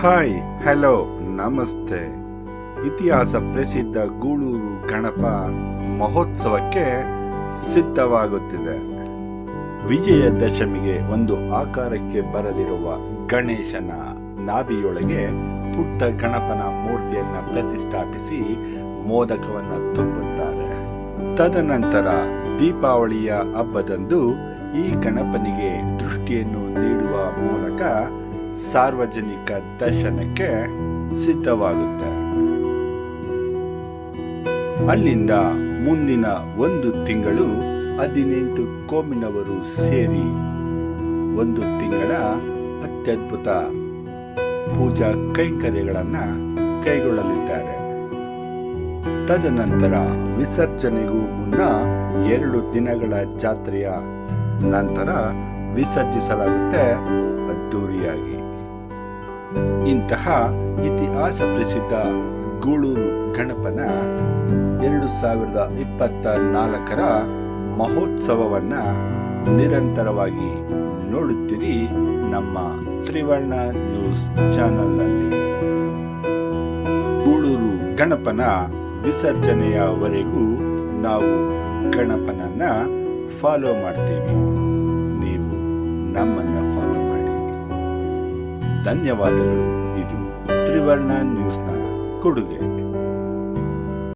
Hi, hello, ನಮಸ್ತೆ. ಇತಿಹಾಸ ಪ್ರಸಿದ್ಧ ಗೂಳೂರು ಗಣಪ ಮಹೋತ್ಸವಕ್ಕೆ ಸಿದ್ಧವಾಗುತ್ತಿದೆ. ವಿಜಯದಶಮಿಗೆ ಒಂದು ಆಕಾರಕ್ಕೆ ಬರದಿರುವ ಗಣೇಶನ ನಾಭಿಯೊಳಗೆ ಪುಟ್ಟ ಗಣಪನ ಮೂರ್ತಿಯನ್ನು ಪ್ರತಿಷ್ಠಾಪಿಸಿ ಮೋದಕವನ್ನು ತುಂಬುತ್ತಾರೆ. ತದನಂತರ ದೀಪಾವಳಿಯ ಹಬ್ಬದಂದು ಈ ಗಣಪನಿಗೆ ದೃಷ್ಟಿಯನ್ನು ನೀಡುವ ಮೂಲಕ ಸಾರ್ವಜನಿಕ ದರ್ಶನಕ್ಕೆ ಸಿದ್ಧವಾಗುತ್ತೆ. ಅಲ್ಲಿಂದ ಮುಂದಿನ ಒಂದು ತಿಂಗಳು ಹದಿನೆಂಟು ಕೋಮಿನವರು ಸೇರಿ ಒಂದು ತಿಂಗಳ ಅತ್ಯದ್ಭುತ ಪೂಜಾ ಕೈಂಕರ್ಯಗಳನ್ನು ಕೈಗೊಳ್ಳಲಿದ್ದಾರೆ. ತದನಂತರ ವಿಸರ್ಜನೆಗೂ ಮುನ್ನ ಎರಡು ದಿನಗಳ ಜಾತ್ರೆಯ ನಂತರ ವಿಸರ್ಜಿಸಲಾಗುತ್ತೆ ಅದ್ದೂರಿಯಾಗಿ. ಇಂತಹ ಇತಿಹಾಸ ಪ್ರಸಿದ್ಧ ಗೂಳೂರು ಗಣಪನ ಎರಡು ಸಾವಿರದ ಇಪ್ಪತ್ತ ನಾಲ್ಕರ ಮಹೋತ್ಸವವನ್ನ ನಿರಂತರವಾಗಿ ನೋಡುತ್ತೀರಿ ನಮ್ಮ ತ್ರಿವರ್ಣ ನ್ಯೂಸ್ ಚಾನೆಲ್ನಲ್ಲಿ. ಗೂಳೂರು ಗಣಪನ ವಿಸರ್ಜನೆಯವರೆಗೂ ನಾವು ಗಣಪನನ್ನ ಫಾಲೋ ಮಾಡ್ತೀವಿ. ನೀವು ನಮ್ಮನ್ನ ಧನ್ಯವಾದಗಳು. ಇದು ತ್ರಿವರ್ಣ ನ್ಯೂಸ್ನ ಕೊಡುಗೆ.